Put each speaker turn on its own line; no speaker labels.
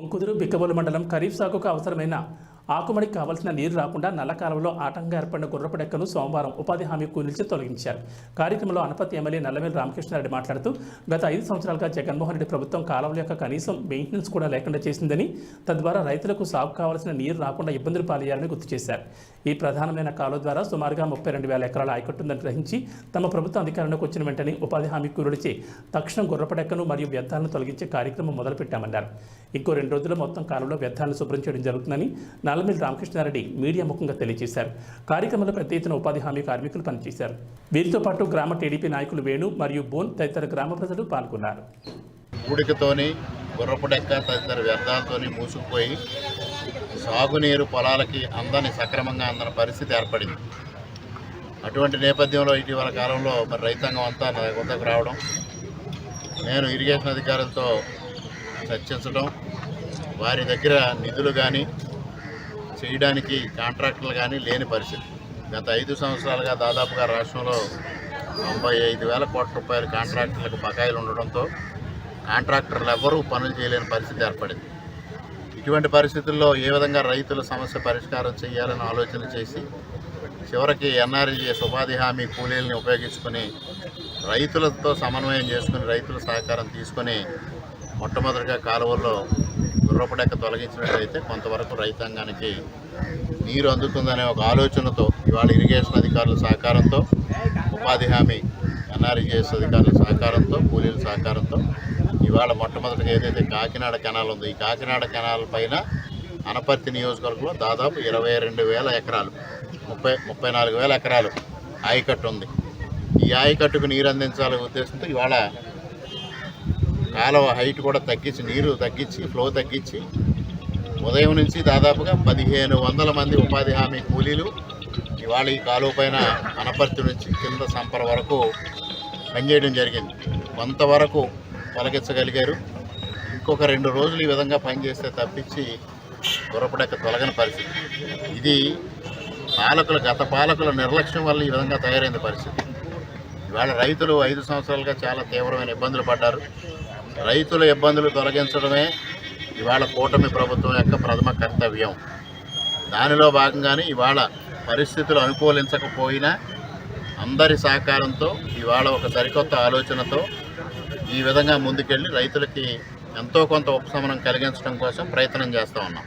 కొంకుదురు బిక్కబోలు మండలం ఖరీఫ్ సాగుకు అవసరమైన ఆకుమడికి కావలసిన నీరు రాకుండా నల్లకాలంలో ఆటంకంగా ఏర్పడిన గుర్రపుడెక్కను సోమవారం ఉపాధి హామీ కూలీలచే తొలగించారు. కార్యక్రమంలో అనపతి ఎమ్మెల్యే నల్లమేలు రామకృష్ణారెడ్డి మాట్లాడుతూ గత ఐదు సంవత్సరాలుగా జగన్మోహన్ రెడ్డి ప్రభుత్వం కాలువల యొక్క కనీసం మెయింటెనెన్స్ కూడా లేకుండా చేసిందని తద్వారా రైతులకు సాగు కావాల్సిన నీరు రాకుండా ఇబ్బందులు పాలయ్యారని గుర్తు చేశారు. ఈ ప్రధానమైన కాలువ ద్వారా సుమారుగా ముప్పై రెండు వేల ఎకరాల ఆయకట్టుందని గ్రహించి తమ ప్రభుత్వం అధికారంలోకి వచ్చిన వెంటనే ఉపాధి హామీ కూలీలచే తక్షణం గుర్రపడెక్కను మరియు వ్యర్థాలను తొలగించే కార్యక్రమం మొదలుపెట్టామన్నారు. ఇంకో రెండు రోజుల్లో మొత్తం కాలంలో వ్యర్థాలను శుభ్రం చేయడం జరుగుతుందని నల్లమిల్ రామకృష్ణారెడ్డి మీడియా ముఖంగా తెలియజేశారు. కార్యక్రమంలో పెద్ద ఎత్తున ఉపాధి హామీ కార్మికులు పనిచేశారు. వీరితో పాటు గ్రామ టీడీపీ నాయకులు వేణు మరియు బోన్ తదితర గ్రామ ప్రజలు పాల్గొన్నారు.
ఉడికతోని గుర్రపుడెక్క తదితర వ్యర్థాలతోని మూసుకుపోయి సాగునీరు పొలాలకి అందని సక్రమంగా అందని పరిస్థితి ఏర్పడింది. అటువంటి నేపథ్యంలో ఇటీవల కాలంలో మరి రైతాంగం అంతా నా వద్దకు రావడం నేను ఇరిగేషన్ అధికారులతో చర్చించడం వారి దగ్గర నిధులు కానీ చేయడానికి కాంట్రాక్టులు కానీ లేని పరిస్థితి. గత ఐదు సంవత్సరాలుగా దాదాపుగా రాష్ట్రంలో తొంభై ఐదు వేల కోట్ల రూపాయల కాంట్రాక్టులకు బకాయిలు ఉండడంతో కాంట్రాక్టర్లు ఎవ్వరూ పనులు చేయలేని పరిస్థితి ఏర్పడింది. ఇటువంటి పరిస్థితుల్లో ఏ విధంగా రైతుల సమస్య పరిష్కారం చేయాలని ఆలోచన చేసి చివరికి ఎన్ఆర్జీఎస్ ఉపాధి హామీ కూలీలని ఉపయోగించుకొని రైతులతో సమన్వయం చేసుకుని రైతుల సహకారం తీసుకొని మొట్టమొదటిగా కాలువల్లో గుర్రపడక తొలగించినట్లయితే కొంతవరకు రైతాంగానికి నీరు అందుతుందనే ఒక ఆలోచనతో ఇవాళ ఇరిగేషన్ అధికారుల సహకారంతో ఉపాధి హామీ ఎన్ఆర్జీఎస్ అధికారుల సహకారంతో కూలీల సహకారంతో ఇవాళ మొట్టమొదటిగా ఏదైతే కాకినాడ కెనాల్ ఉందో ఈ కాకినాడ కెనాల్ పైన అనపర్తి నియోజకవర్గంలో దాదాపు ఇరవై రెండు వేల ఎకరాలు ముప్పై ముప్పై నాలుగు వేల ఎకరాలు ఆయకట్టు ఉంది. ఈ ఆయకట్టుకు నీరు అందించాలనే ఉద్దేశంతో ఇవాళ కాలువ హైట్ కూడా తగ్గించి నీరు తగ్గించి ఫ్లో తగ్గించి ఉదయం నుంచి దాదాపుగా పదిహేను వందల మంది ఉపాధి హామీ కూలీలు ఇవాళ ఈ కాలువ పైన అనపర్తి నుంచి కింద సంపర వరకు పనిచేయడం జరిగింది. కొంతవరకు తొలగించగలిగారు. ఇంకొక రెండు రోజులు ఈ విధంగా పనిచేస్తే తప్పించి గుర్రపడక తొలగని పరిస్థితి. ఇది పాలకుల గత పాలకుల నిర్లక్ష్యం వల్ల ఈ విధంగా తయారైంది పరిస్థితి. ఇవాళ రైతులు ఐదు సంవత్సరాలుగా చాలా తీవ్రమైన ఇబ్బందులు పడ్డారు. రైతుల ఇబ్బందులు తొలగించడమే ఇవాళ కూటమి ప్రభుత్వం యొక్క ప్రథమ కర్తవ్యం. దానిలో భాగంగానే ఇవాళ పరిస్థితులు అనుకూలించకపోయినా అందరి సహకారంతో ఇవాళ ఒక సరికొత్త ఆలోచనతో ఈ విధంగా ముందుకెళ్ళి రైతులకి ఎంతో కొంత ఉపశమనం కలిగించడం కోసం ప్రయత్నం చేస్తూ ఉన్నాం.